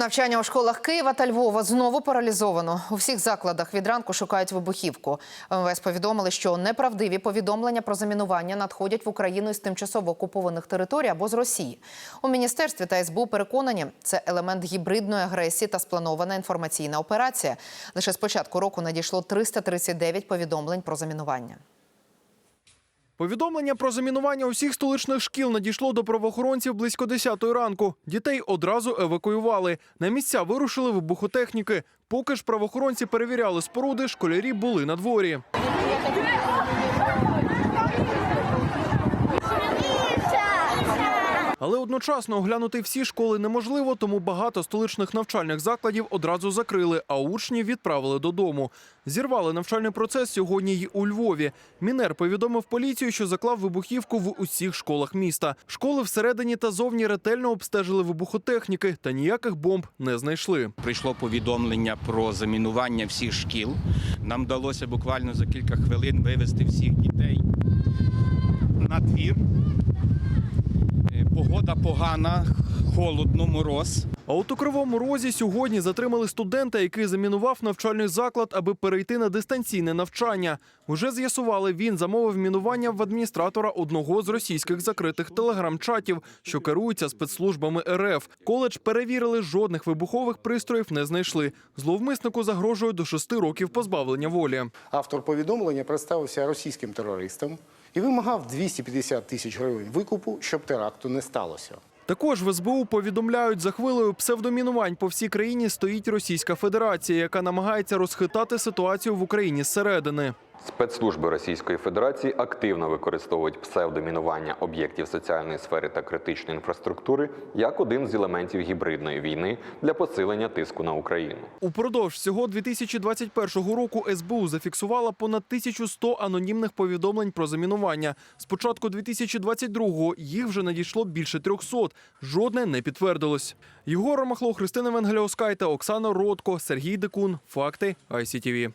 Навчання у школах Києва та Львова знову паралізовано. У всіх закладах від ранку шукають вибухівку. МВС повідомили, що неправдиві повідомлення про замінування надходять в Україну із тимчасово окупованих територій або з Росії. У міністерстві та СБУ переконані, це елемент гібридної агресії та спланована інформаційна операція. Лише з початку року надійшло 339 повідомлень про замінування. Повідомлення про замінування усіх столичних шкіл надійшло до правоохоронців близько 10 ранку. Дітей одразу евакуювали. На місця вирушили вибухотехніки. Поки ж правоохоронці перевіряли споруди, школярі були на дворі. Але одночасно оглянути всі школи неможливо, тому багато столичних навчальних закладів одразу закрили, а учнів відправили додому. Зірвали навчальний процес сьогодні й у Львові. Мінер повідомив поліцію, що заклав вибухівку в усіх школах міста. Школи всередині та зовні ретельно обстежили вибухотехніки та ніяких бомб не знайшли. Прийшло повідомлення про замінування всіх шкіл. Нам вдалося буквально за кілька хвилин вивезти всіх дітей на двір. Е, Погода погана, холодно, мороз. А от у Кривому Розі сьогодні затримали студента, який замінував навчальний заклад, аби перейти на дистанційне навчання. Уже з'ясували, він замовив мінування в адміністратора одного з російських закритих телеграм-чатів, що керуються спецслужбами РФ. Коледж перевірили, жодних вибухових пристроїв не знайшли. Зловмиснику загрожує до шести років позбавлення волі. Автор повідомлення представився російським терористом і вимагав 250 тисяч гривень викупу, щоб теракту не сталося. Також в СБУ повідомляють, за хвилею псевдомінувань по всій країні стоїть Російська Федерація, яка намагається розхитати ситуацію в Україні зсередини. Спецслужби Російської Федерації активно використовують псевдомінування об'єктів соціальної сфери та критичної інфраструктури як один з елементів гібридної війни для посилення тиску на Україну. Упродовж всього 2021 року СБУ зафіксувала понад 1100 анонімних повідомлень про замінування. З початку 2022-го їх вже надійшло більше 300. Жодне не підтвердилось. Єгор Ромахло, Христина Венгеліоскайте, Оксана Ротко, Сергій Декун. Факти ICTV.